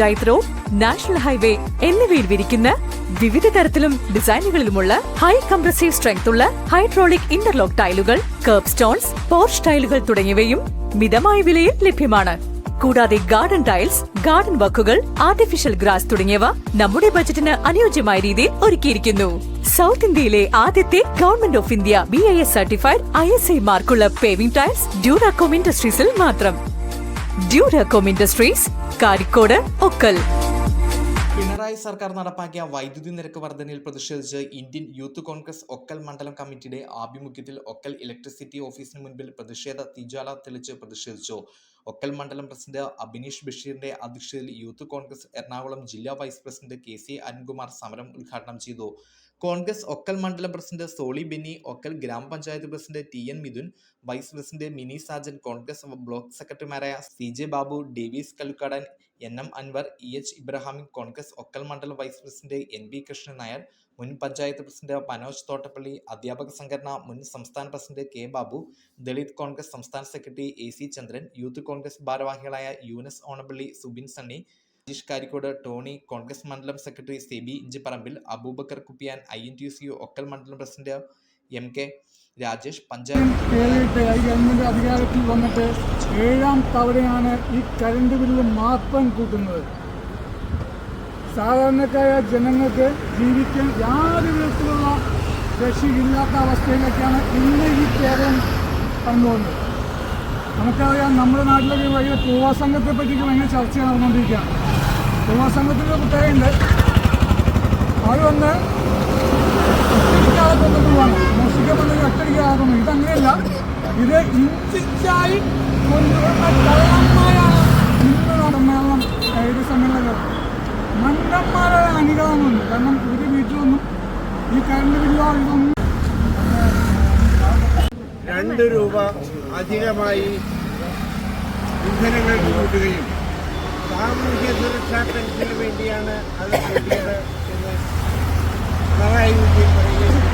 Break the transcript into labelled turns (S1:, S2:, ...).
S1: ഗ്രാമപഞ്ചായത്ത് road national highway എന്നിവയിൽ വിരിക്കുന്ന വിവിധ തരത്തിലും ഡിസൈനുകളിലുമുള്ള ഹൈ കംപ്രസീവ് സ്ട്രെങ്ത് ഉള്ള ഹൈഡ്രോളിക് ഇന്റർലോക്ക് ടൈലുകൾ കർബ് സ്റ്റോൺസ് പോർച്ച് ടൈലുകൾ തുടങ്ങിയവയും മിതമായ വിലയിൽ ലഭ്യമാണ്. കൂടാതെ ഗാർഡൻ ടൈൽസ് ഗാർഡൻ വർക്കുകൾ ആർട്ടിഫിഷ്യൽ ഗ്രാസ് തുടങ്ങിയവ നമ്മുടെ ബജറ്റിന് അനുയോജ്യമായ രീതിയിൽ ഒരുക്കിയിരിക്കുന്നു. സൗത്ത് ഇന്ത്യയിലെ ആദ്യത്തെ government of India B I S certified I S I മാർക്കുള്ള paving tiles Duracom ഇൻഡസ്ട്രീസിൽ മാത്രം. ഡ്യൂറാകോം ഇൻഡസ്ട്രീസ് കാരിക്കോട് ഒക്കൽ.
S2: പിണറായി സർക്കാർ നടപ്പാക്കിയ വൈദ്യുതി നിരക്ക് വർധനയിൽ പ്രതിഷേധിച്ച് ഇന്ത്യൻ യൂത്ത് കോൺഗ്രസ് ഒക്കൽ മണ്ഡലം കമ്മിറ്റിയുടെ ആഭിമുഖ്യത്തിൽ ഒക്കൽ ഇലക്ട്രിസിറ്റി ഓഫീസിന് മുൻപിൽ പ്രതിഷേധ തിജാല തെളിച്ച് പ്രതിഷേധിച്ചു. ഒക്കൽ മണ്ഡലം പ്രസിഡന്റ് അബിനീഷ് ബഷീറിന്റെ അധ്യക്ഷതയിൽ യൂത്ത് കോൺഗ്രസ് എറണാകുളം ജില്ലാ vice president K C Arunkumar സമരം ഉദ്ഘാടനം ചെയ്തു. കോൺഗ്രസ് ഒക്കൽ മണ്ഡലം പ്രസിഡന്റ് സോളി ബെന്നി ഒക്കൽ ഗ്രാമപഞ്ചായത്ത് president T N Mithun vice president Mini Sajan Congress block സെക്രട്ടറിമാരായ C J Babu Davis കലുക്കാടൻ N M Anwar E H Ibrahim Congress Okkal മണ്ഡലം vice president N B Krishnan Nair മുൻ പഞ്ചായത്ത് പ്രസിഡന്റ് മനോജ് തോട്ടപ്പള്ളി അധ്യാപക സംഘടന മുൻ സംസ്ഥാന പ്രസിഡന്റ് കെ ബാബു ദളിത് കോൺഗ്രസ് സംസ്ഥാന secretary A C Chandran youth Congress ഭാരവാഹികളായ യൂനസ് ഓണപ്പള്ളി സുബിൻ സണ്ണി രജീഷ് കാരിക്കോട് ടോണി കോൺഗ്രസ് മണ്ഡലം secretary SEBI Inchiparambil Abubakar Kuppiyan I N T C Okkal മണ്ഡലം president M K Rajesh panchayat
S3: കേരളത്തെ ഈ ഗവൺമെന്റ് അധികാരത്തിൽ വന്നിട്ട് ഏഴാം തവണയാണ് ഈ കരണ്ട് ബില്ല് മാത്രം കൂട്ടുന്നത്. സാധാരണക്കാരായ ജനങ്ങൾക്ക് ജീവിക്കാൻ യാതൊരു വിധത്തിലുള്ള രക്ഷയില്ലാത്ത അവസ്ഥയിലേക്കാണ് ഇന്ന് ഈ കേരളം കണ്ടുപോകുന്നത്. നമുക്കറിയാം നമ്മുടെ നാട്ടിലൊക്കെ ഭയങ്കര പൂവാ സംഘത്തെ പറ്റിയൊക്കെ ഭയങ്കര ചർച്ച നടന്നുകൊണ്ടിരിക്കുകയാണ് പൂവാ സംഘത്തിന്റെ പ്രത്യേകമുണ്ട് അവർ വന്ന് ഒറ്റയ്ക്കാളെ കൊണ്ടുപോവാണ് മോഷിക്കാൻ ഒറ്റയ്ക്ക് ആകുന്നു ഇതങ്ങനെയല്ല. ഇത് ഇഞ്ചിച്ചായി കൊണ്ടുവന്ന കള്ളന്മാരാണ് കാരണം ഒരു വീട്ടിലൊന്നും ഈ കറണ്ട് ബില്ലോ ഇതൊന്നും
S4: രണ്ട് രൂപ അധികമായി ഇന്ധനങ്ങൾ കൂട്ടുകയും സാമൂഹ്യ സുരക്ഷാ പെൻഷന് വേണ്ടിയാണ് അത് കൂട്ടിയത് എന്ന് പിണറായി പറയുകയും